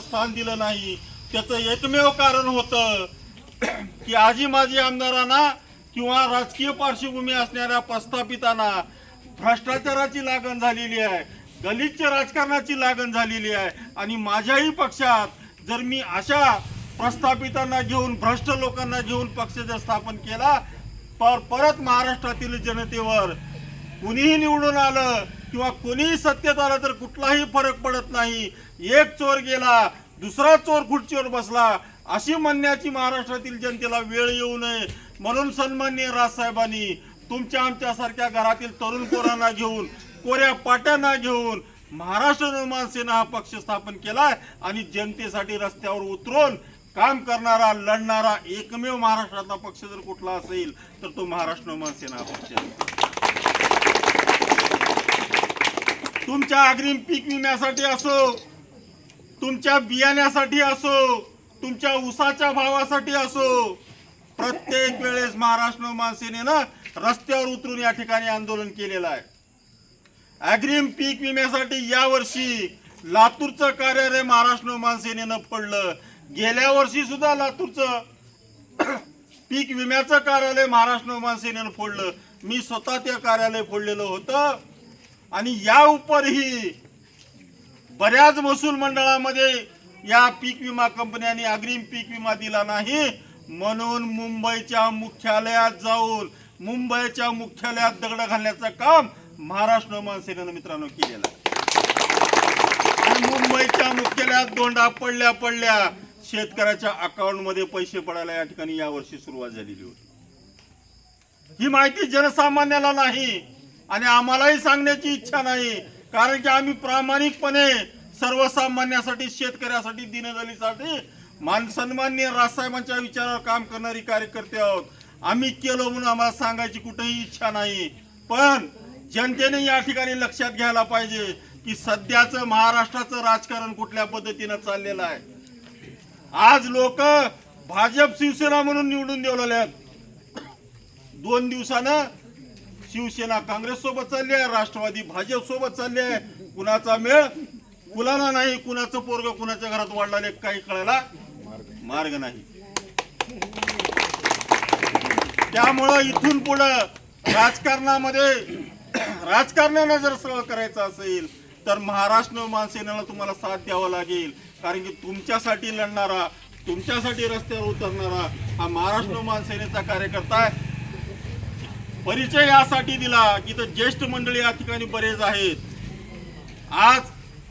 स्थान दिलं नाही. त्याचं एकमेव कारण होतं की आजी माजी आमदारांना किंवा राजकीय पार्श्वभूमी असणाऱ्या प्रस्थापितांना भ्रष्टाचाराची लागण झालेली आहे गलिच्छ राजकारणाची लागण झालेली आहे आणि माझ्याही पक्षात जर मी अशा प्रस्थापितांना घेऊन भ्रष्ट लोकांना घेऊन पक्ष जर स्थापन केला पर परत महाराष्ट्रातील जनतेवर कुणीही निवडून आलं किंवा कुणीही सत्तेत आलं तर कुठलाही फरक पडत नाही. एक चोर गेला दुसरा चोर खुर्चीवर बसला अशी म्हणण्याची महाराष्ट्रातील जनतेला वेळ येऊ नये. म्हणून सन्मान्य राजसाहेबांनी तुमच्या आमच्यासारख्या घरातील तरुण कोरांना घेऊन कोऱ्या पाट्यांना घेऊन महाराष्ट्र निर्माण सेना हा पक्ष स्थापन केला आणि जनतेसाठी रस्त्यावर उतरून काम करणारा लढणारा एकमेव महाराष्ट्रातला पक्ष जर कुठला असेल तर तो महाराष्ट्र निर्माण सेना पक्ष आहे तुमच्या अग्रिम पीक विम्यासाठी असो तुमच्या बियाण्यासाठी असो तुमच्या उसाच्या भावासाठी असो प्रत्येक वेळेस महाराष्ट्र मानसेनेनं रस्त्यावर उतरून या ठिकाणी आंदोलन केलेलं आहे. अग्रिम पीक विम्यासाठी यावर्षी लातूरचं कार्यालय महाराष्ट्र मानसेनेनं फोडलं गेल्या वर्षी सुद्धा लातूरचं पीक विम्याचं कार्यालय महाराष्ट्र निर्माण फोडलं. मी स्वतः ते कार्यालय फोडलेलं होतं. आणि या उपरही बऱ्याच महसूल मंडळामध्ये या पीक विमा कंपन्यांनी अग्रिम पीक विमा दिला नाही म्हणून मुंबईच्या मुख्यालयात जाऊन मुंबईच्या मुख्यालयात दगड घालण्याचं काम महाराष्ट्र निर्माण सेनेनं मित्रांनो केलेलं आहे. मुंबईच्या मुख्यालयात दोंडा पडल्या पडल्या शेतकऱ्याच्या अकाउंटमध्ये पैसे पडायला या ठिकाणी यावर्षी सुरुवात झालेली होती. ही माहिती जनसामान्याला नाही आणि आम्हालाही सांगण्याची इच्छा नाही. कारण की आम्ही प्रामाणिकपणे सर्वसामान्यासाठी शेतकऱ्यासाठी दिनदलीसाठी मान सन्मान्य राजसाहेबांच्या विचारावर काम करणारी कार्यकर्ते आहोत. आम्ही केलो म्हणून आम्हाला सांगायची कुठेही इच्छा नाही. पण जनतेने या ठिकाणी लक्षात घ्यायला पाहिजे की सध्याचं महाराष्ट्राचं राजकारण कुठल्या पद्धतीनं चाललेलं आहे. आज लोक भाजप शिवसेना म्हणून निवडून देवलेले आहेत. दोन दिवसानं शिवसेना काँग्रेस सोबत चालली आहे राष्ट्रवादी भाजप सोबत चालली. आहे कुणाचा मेळ? कुणाला नाही कुणाचं पोरग कुणाच्या घरात वाढलेले काही कळायला मार्ग नाही. त्यामुळं इथून पुढं राजकारणामध्ये राजकारणाला जर सरळ करायचं असेल तर महाराष्ट्र निर्माण तुम्हाला साथ द्यावा लागेल. कारण की तुमच्यासाठी लढणारा तुमच्यासाठी रस्त्यावर उतरणारा हा महाराष्ट्र निर्माण कार्यकर्ता आहे. परिचय यासाठी दिला की तर ज्येष्ठ मंडळी या ठिकाणी बरेच आहेत. आज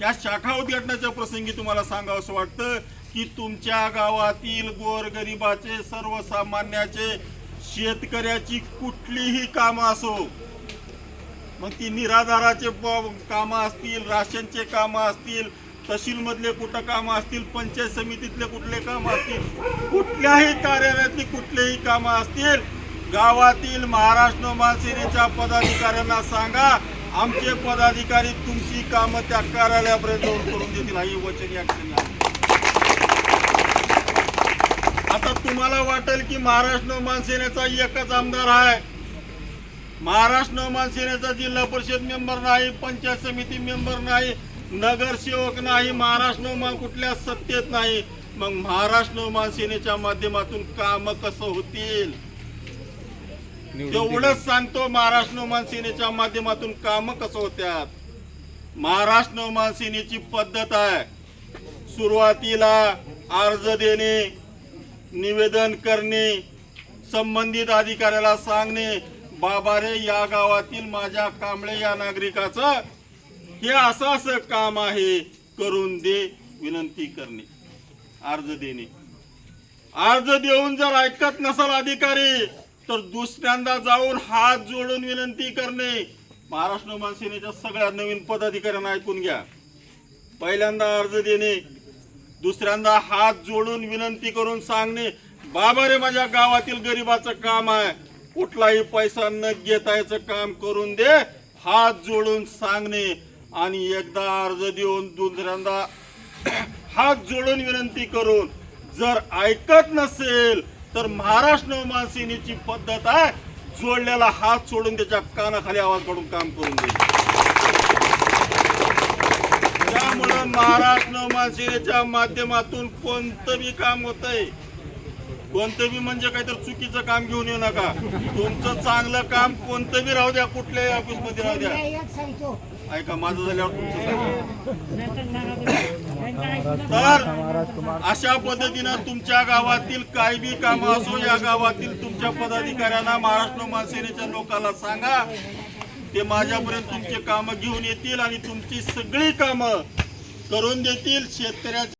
या शाखा उद्घाटनाच्या प्रसंगी तुम्हाला सांगावं असं वाटतं की तुमच्या गावातील गोरगरिबाचे सर्वसामान्याचे शेतकऱ्याची कुठलीही कामं असो मग ती निराधाराचे कामं असतील राशनचे कामं असतील तहसीलमधले कुठं कामं असतील पंचायत समितीतले कुठले कामं असतील कुठल्याही कार्यालयातली कुठलेही कामं असतील गावातील महाराष्ट्र निर्माण पदाधिकाऱ्यांना सांगा. आमचे पदाधिकारी तुमची कामं त्या कार्यालयापर्यंत जाऊन करून देतील. ही वचन या ठिकाणी आता तुम्हाला वाटेल की महाराष्ट्र निर्माण सेनेचा एकच आमदार आहे. महाराष्ट्र निर्माण सेनेचा जिल्हा परिषद मेंबर नाही पंचायत समिती मेंबर नाही नगरसेवक नाही महाराष्ट्र निर्माण कुठल्या सत्तेत नाही. मग महाराष्ट्र निर्माण सेनेच्या माध्यमातून काम कसं होतील? तेवढंच सांगतो महाराष्ट्र निर्माण सेनेच्या माध्यमातून काम कसं होत्यात? महाराष्ट्र निर्माण सेनेची पद्धत आहे. सुरुवातीला अर्ज देणे निवेदन करणे संबंधित अधिकाऱ्याला सांगणे बाबा रे या गावातील माझ्या कांबळे या नागरिकाचं हे असं असं काम आहे करून दे विनंती करणे अर्ज देणे. अर्ज देऊन जर ऐकत नसल अधिकारी तर दुसऱ्यांदा जाऊन हात जोडून विनंती करणे. महाराष्ट्र नवमान सेनेच्या सगळ्या नवीन पदाधिकाऱ्यांना ऐकून घ्या. पहिल्यांदा अर्ज देणे दुसऱ्यांदा हात जोडून विनंती करून सांगणे बाबा रे माझ्या गावातील गरीबाचं काम आहे. कुठलाही पैसा न घेता याचं काम करून दे हात जोडून सांगणे. आणि एकदा अर्ज देऊन दुसऱ्यांदा हात जोडून विनंती करून जर ऐकत नसेल तर महाराष्ट्र नवमान सेनेची पद्धत आहे. जोडलेला हात सोडून त्याच्या कानाखाली आवाज काढून काम करून दे त्यामुळं महाराष्ट्र नवमान सेनेच्या माध्यमातून कोणतं बी काम होतंय कोणतं बी म्हणजे काहीतरी चुकीचं काम घेऊन येऊ नका. तुमचं चांगलं काम कोणतं बी राहू द्या कुठल्याही ऑफिसमध्ये राहू द्या. ऐका माझं झाल्यावर तुमचं तर अशा पद्धतीनं तुमच्या गावातील काही बी कामं असो या गावातील तुमच्या पदाधिकाऱ्यांना महाराष्ट्र नवमान सेनेच्या लोकांना सांगा. ते माझ्यापर्यंत तुमचे कामं घेऊन येतील आणि तुमची सगळी कामं करून देतील. शेतकऱ्याच्या